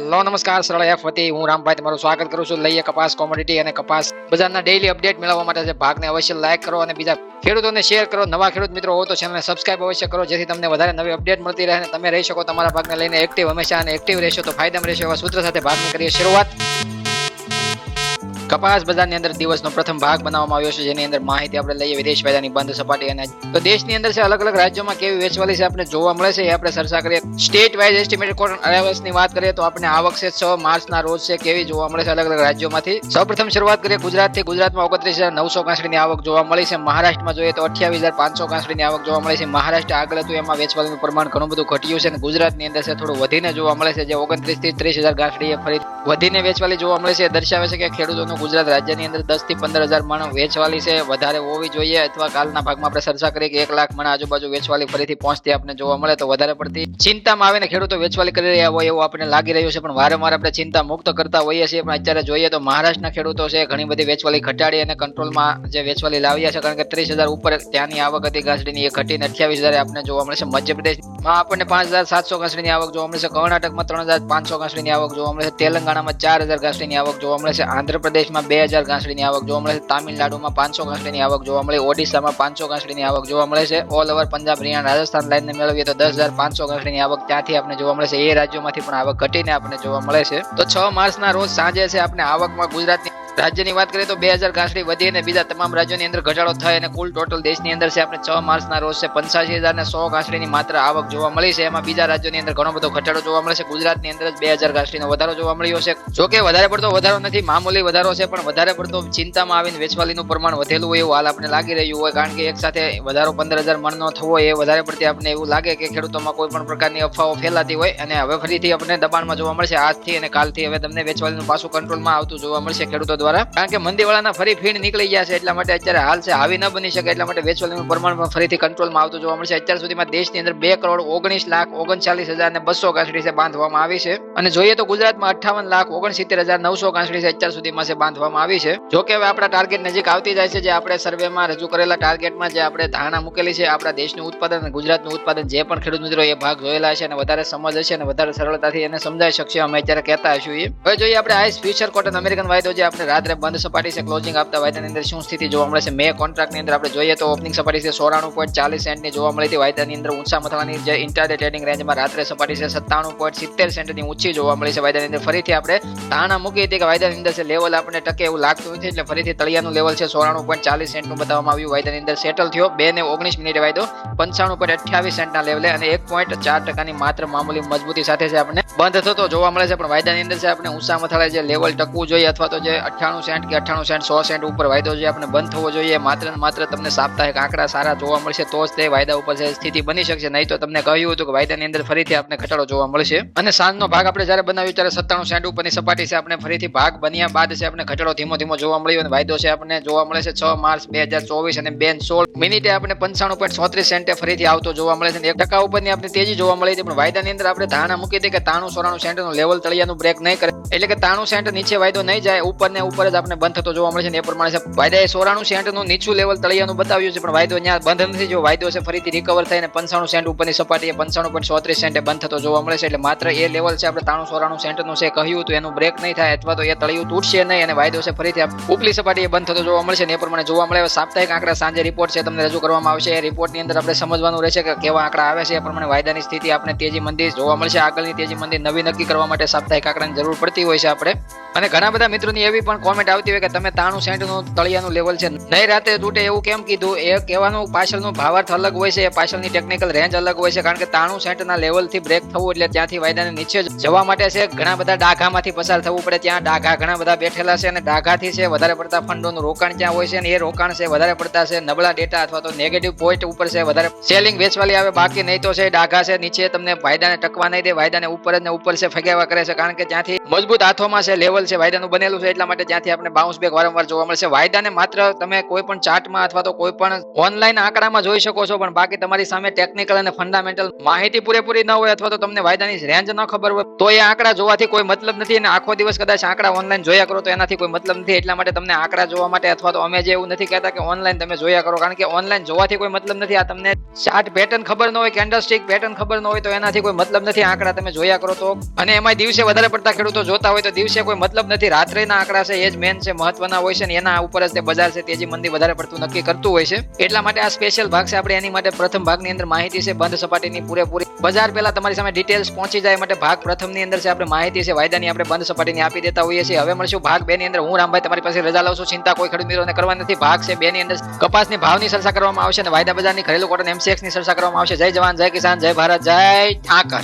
Hello, નમસ્કાર, સરળ F હતી હું રામભાઈ તમારું સ્વાગત કરું છું. લઈએ કપાસ કોમોડિટી અને કપાસ બજારના ડેઈલી અપડેટ મેળવવા માટે છે ભાગને અવશ્ય લાઈક કરો અને બીજા ખેડૂતોને શેર કરો. નવા ખેડૂત મિત્રો હો તો ચેનલને સબસ્ક્રાઇબ અવશ્ય કરો. જેથી તમને વધારે નવી અપડેટ મળતી રહે અને તમે રહી શકો તમારા ભાગને લઈને એક્ટિવ હંમેશા અને એક્ટિવ રહેશો તો ફાયદામાં રહેશો એવા સૂત્ર સાથે ભાગની કરીએ શરૂઆત. કપાસ બજારની અંદર દિવસનો પ્રથમ ભાગ બનાવવામાં આવ્યો છે, જેની અંદર માહિતી આપણે લઈએ, વિદેશ વેચાની બંધ સપાટી અને તો દેશની અંદર છે અલગ અલગ રાજ્યોમાં કેવી વેચવાલી છે આપણે જોવા મળે છે, એ આપણે ચર્ચા કરીએ. સ્ટેટ વાઇઝ એસ્ટિમેટેડ કોટન અરાઇવલ્સની વાત કરીએ, તો આપણે આવક છે છ માર્ચના રોજ છે, કેવી જોવા મળે છે અલગ અલગ રાજ્યોમાંથી. સૌપ્રથમ શરૂઆત કરીએ, ગુજરાતથી. ગુજરાતમાં ઓગણત્રીસ હજાર નવસો કાંસડીની આવક જોવા મળી છે. મહારાષ્ટ્રમાં જોઈએ તો અઠ્યાવીસ હજાર પાંચસો કાંસડીની આવક જોવા મળી છે. મહારાષ્ટ્ર આગળ હતું, એમાં વેચવાલીનું પ્રમાણ ઘણું બધું ઘટ્યું છે અને ગુજરાતની અંદર છે, થોડું વધીને જોવા મળે છે, જે ઓગણત્રીસથી ત્રીસ હજાર ગાંસડીએ ફરી વધીને વેચવાલી જોવા મળે છે. દર્શાવે છે કે ખેડૂતોનું ગુજરાત રાજ્યની અંદર દસથી પંદર હજાર મણ વેચવાલી છે. વધારે હોવી જોઈએ અથવા કાલના ભાગમાં આપણે ચર્ચા કરીએ કે એક લાખ મણ આજુબાજુ વેચવાલી ફરીથી પહોંચતી આપણે જોવા મળે તો વધારે પડતી ચિંતામાં આવીને ખેડૂતો વેચવાલી કરી રહ્યા હોય એવું આપણને લાગી રહ્યું છે. પણ વારંવાર આપણે ચિંતા મુક્ત કરતા હોઈએ છીએ. પણ અત્યારે જોઈએ તો મહારાષ્ટ્રના ખેડૂતો છે, ઘણી બધી વેચવાલી ઘટાડી અને કંટ્રોલમાં જે વેચવાલી લાવ્યા છે. કારણ કે ત્રીસ હજાર ઉપર ત્યાંની આવક હતી ઘાસડીની, એ ઘટીને અઠ્યાવીસ હજાર આપણને જોવા મળે છે. મધ્યપ્રદેશમાં આપણને પાંચ હજાર સાતસો ઘાસડીની આવક જોવા મળે છે. કર્ણાટકમાં ત્રણ હજાર પાંચસો ઘાસડીની આવક જોવા મળે છે. તેલંગાણામાં ચાર હજાર ઘાસડીની આવક જોવા મળે છે. આંધ્રપ્રદેશમાં બે હજાર ઘાસડીની આવક જોવા મળે છે. તામિલનાડુમાં પાંચસો ઘાસડીની આવક જોવા મળે. ઓડિશામાં પાંચસો ઘાસડીની આવક જોવા મળે છે. ઓલ ઓવર પંજાબ હરિયાણા રાજસ્થાન લાઈનને મેળવીએ તો દસ હજાર પાંચસો ઘાસડીની આવક ત્યાંથી આપણે જોવા મળે છે. એ રાજ્યોમાંથી પણ આવક ઘટીને આપણને જોવા મળે છે. તો છ માર્ચના રોજ સાંજે છે આપણે આવકમાં ગુજરાતની રાજ્યની વાત કરીએ તો બે હજાર ઘાસડી વધી અને બીજા તમામ રાજ્યોની અંદર ઘટાડો થાય અને કુલ ટોટલ દેશની અંદર છે આપણે છ માર્ચના રોજ છે પંચાસી હજાર ને સો ઘાસડીની માત્ર આવક જોવા મળી છે. એમાં બીજા રાજ્યોની અંદર ઘણો બધો ઘટાડો જોવા મળે છે. ગુજરાતની અંદર જ બે હજાર ઘાસડીનો વધારો જોવા મળ્યો છે. જો કે વધારે પડતો વધારો નથી, મામૂલી વધારો છે, પણ વધારે પડતો ચિંતામાં આવીને વેચવાલીનું પ્રમાણ વધેલું હોય એવું હાલ આપણે લાગી રહ્યું હોય. કારણ કે એક સાથે વધારો પંદર હજાર મણનો થવો એ વધારે પડતી આપણને એવું લાગે કે ખેડૂતોમાં કોઈ પણ પ્રકારની અફવાઓ ફેલાતી હોય અને હવે ફરીથી આપણે દબાણમાં જોવા મળશે. આજથી અને કાલથી હવે તમને વેચવાલીનું પાછું કંટ્રોલમાં આવતું જોવા મળશે. ખેડૂતો દ્વારા. કારણ કે મંદીવાળાના ફરી ફીણ નીકળી ગયા છે, એટલા માટે અત્યારે હાલ છે આવી ન બની શકે, એટલા માટે વેચવાલીનું પ્રમાણ પણ ફરીથી કંટ્રોલમાં આવતું જોવા મળશે. અત્યાર સુધીમાં દેશની અંદર બે કરોડ ઓગણીસ લાખ ઓગણચાલીસ હજાર ને બસો કાંસડી છે બાંધવામાં આવી છે. અને જોઈએ તો ગુજરાતમાં અઠાવન લાખ ઓગણસિત્તેર હજાર નવસો કાંસડી છે અત્યાર સુધીમાં છે બાંધવામાં આવી છે. જો કે હવે આપણા ટાર્ગેટ નજીક આવતી જાય છે, જે આપણે સર્વેમાં રજૂ કરેલા ટાર્ગેટમાં જે આપણે ધારણા મૂકેલી છે, આપણા દેશનું ઉત્પાદન અને ગુજરાતનું ઉત્પાદન જે પણ ખેડૂત મિત્રો એ ભાગ જોયેલા છે અને વધારે સમજ હશે અને વધારે સરળતાથી એને સમજાઈ શકશે, અમે અત્યારે કહેતા હશું એ. હવે જોઈએ આપણે આઈસ ફ્યુચર કોટન અમેરિકન વાયદો જે આપણે રાત્રે બંધ સપાટી છે ક્લોઝિંગ આપતા વાયદાની અંદર શું સ્થિતિ જોવા મળે છે? મે કોન્ટ્રાક્ટની અંદર આપણે જોઈએ તો ઓપનિંગ સપાટી છે સોરાણું પોઈન્ટ ચાલીસ સેન્ટની જોવા મળી હતી. વાયદાની અંદર ઊંચા મથાની જે ઇન્ટરડે ટ્રેડિંગ રેન્જમાં રાત્રે સપાટી છે સત્તાણું પોઈન્ટ સિત્તેર સેન્ટની ઊંચી જોવા મળી છે. વાયદાની અંદર ફરીથી આપણે તાણા મૂકી હતી કે વાયદાની અંદર છે લેવલ આપણે ટકે એવું લાગતું નથી, એટલે ફરીથી તળિયાનું લેવલ છે સોરાણું પોઈન્ટ ચાલીસ સેન્ટનું બતાવવામાં આવ્યું. વાયદાની અંદર સેટલ થયો. બે ને ઓગણીસ મિનિટે વાયદો પંચાણું પોઈન્ટ અઠ્યાવીસ સેન્ટના લેવલે અને એક પોઈન્ટ ચાર ટકાની માત્ર મામૂલી મજબૂતી સાથે છે આપણને બંધ થતો જોવા મળે છે. પણ વાયદાની અંદર છે આપણે ઊંચા મથાળે જે લેવલ ટકવું જોઈએ અથવા તો જે અઠ્ઠાણું સેન્ટ કે અઠ્ઠાણું સેન્ટ, સો સેન્ટ ઉપર વાયદો જે આપણે બંધ થવો જોઈએ, માત્ર ને માત્ર તમને સાપ્તાહિક આંકડા સારા જોવા મળશે, તો જ તે વાયદા ઉપર સ્થિતિ બની શકશે. નહીં તો તમને કહ્યું હતું કે વાયદાની અંદર ફરીથી આપણે ઘટાડો જોવા મળશે. અને સાંજનો ભાગ આપણે જ્યારે બનાવ્યું ત્યારે સત્તાણું સેન્ટ ઉપરની સપાટી છે આપણે ફરીથી ભાગ બન્યા બાદ છે આપણે ઘટાડો ધીમો ધીમો જોવા મળ્યો અને વાયદો છે આપણે જોવા મળે છે છ માર્ચ બે હજાર ચોવીસ અને બે સોળ મિનિટે આપણે પંચાણું પોઈન્ટ ચોત્રીસ સેન્ટે ફરીથી આવતો જોવા મળે છે એક ટકા ઉપરની આપણે તેજી જોવા મળી હતી, પણ વાયદાની અંદર આપણે ધારણા મૂકી હતી કે તાણું, સોરાણું સેન્ટનું લેવલ તળિયાનું બ્રેક નહીં કરે. એટલે કે તાણું સેન્ટ નીચે વાયદો નહીં જાય ઉપર ને ઉપર જ આપણે બંધ થતો જોવા મળે છે અને એ પ્રમાણે છે. વાયદાએ સોરાણું સેન્ટનું નીચું લેવલ તળિયાનું બતાવ્યું છે, પણ વાયદો ત્યાં બંધ નથી. જો વાયદો છે ફરીથી રિકવર થઈને પંચાણું સેન્ટ ઉપરની સપાટીએ પંચાણું પોઈન્ટ ચોત્રીસ સેન્ટે બંધ થતો જોવા મળે છે, એટલે માત્ર એ લેવલ છે આપણે તાણું સોરાણું સેન્ટનું છે કહ્યું હતું, એનું બ્રેક નહીં થાય અથવા તો એ તળિયું તૂટશે નહીં અને વાયદો છે ફરીથી ઉપલી સપાટીએ બંધ થતો જોવા મળશે ને એ પ્રમાણે જોવા મળે. સાપ્તાહિક આંકડા સાંજે રિપોર્ટ છે તમને રજૂ કરવામાં આવશે. એ રિપોર્ટની અંદર આપણે સમજવાનું રહેશે કે કેવા આંકડા આવે છે, એ પ્રમાણે વાયદાની સ્થિતિ આપણે તેજી મંદી જોવા મળશે. આગળની તેજી મંદી નવી નક્કી કરવા માટે સાપ્તાહિક આંકડાની જરૂર પડતી હોય છે આપણે. અને ઘણા બધા મિત્રોની એવી પણ કોમેન્ટ આવતી હોય કે તમે તાણું સેન્ટનું તળિયાનું લેવલ છે. નહીં રાતે તૂટે એવું કેમ કીધું? એ કહેવાનું પાછળનું ભાવાર્થ અલગ હોય છે, એ પાછળની ટેકનિકલ રેન્જ અલગ હોય છે, કારણ કે તાણું સેન્ટના લેવલથી બ્રેક થવું એટલે ત્યાંથી વાયદાને નીચે જવા માટે છે. ઘણા બધા ડાઘામાંથી પસાર થવું પડે ત્યાં. ડાઘા ઘણા બધા બેઠેલા છે અને ડાઘાથી છે વધારે પડતા ફંડોનું રોકાણ ત્યાં હોય છે અને એ રોકાણ છે વધારે પડતા છે નબળા ડેટા અથવા તો નેગેટિવ પોઈન્ટ ઉપર છે વધારે. સેલિંગ વેચવાલી આવે, બાકી નહીં તો છે ડાઘા છે. નીચે તમને વાયદાને ટકવા નહીં દે, વાયદાને ઉપર જ ને ઉપર છે ફેગાવા કરે છે, કારણ કે ત્યાંથી મજબૂત હાથોમાં છે લેવલ છે, વાયદાનું બનેલું છે એટલા માટે ત્યાંથી આપણે બાઉન્સ બેક વારંવાર જોવા મળશે. વાયદાને માત્ર તમે કોઈ પણ ચાર્ટમાં અથવા તો કોઈ પણ ઓનલાઈન આંકડામાં જોઈ શકો છો, પણ બાકી તમારી સામે ટેકનિકલ અને ફંડામેન્ટલ માહિતી પૂરેપૂરી ન હોય અથવા તો તમને વાયદાની રેન્જ ન ખબર હોય, તો એ આંકડા જોવાથી કોઈ મતલબ નથી અને આખો દિવસ કદાચ આંકડા ઓનલાઈન જોયા કરો તો એનાથી કોઈ મતલબ નથી. એટલા માટે તમને આંકડા જોવા માટે અથવા તો અમે જે એવું નથી કહેતા કે ઓનલાઈન તમે જોયા કરો, કારણ કે ઓનલાઈન જોવાથી કોઈ મતલબ નથી. આ તમને ચાર્ટ પેટર્ન ખબર ન હોય કેન્ડલ સ્ટિક પેટર્ન ખબર ન હોય, તો એનાથી કોઈ મતલબ નથી આંકડા તમે જોયા કરો તો. અને એમાં દિવસે વધારે પડતા ખેડૂતો જોતા હોય તો દિવસે કોઈ મતલબ નથી. રાત્રેના આંકડા છે એ જ મેન છે, મહત્વના હોય છે ને એના ઉપર જ તે બજાર છે, તેજી મંદી વધારે પડતું નક્કી કરતું હોય છે. એટલા માટે આ સ્પેશિયલ ભાગ છે, આપણે એની માટે પ્રથમ ભાગની અંદર માહિતી છે, બંધ સપાટીની પૂરેપૂરી. બજાર પહેલા તમારી સામે ડિટેલ્સ પહોંચી જાય માટે ભાગ પ્રથમની અંદર છે, આપણે માહિતી છે, વાયદાની આપણે બંધ સપાટીની આપી દેતા હોઈએ છીએ. હવે મળશું ભાગ બે ની અંદર. હું રામભાઈ તમારી પાસે રજા લઉં છું, ચિંતા કોઈ ખેડૂત મિત્રોને કરવાની નથી. ભાગ છે બે ની અંદર. કપાસની ભાવની ચર્ચા કરવામાં આવશે અને વાયદા બજારની ઘરેલું કોટન એમસીએક્સની ચર્ચા કરવામાં આવશે. જય જવાન, જય કિસાન, જય ભારત, જય ઠાકર.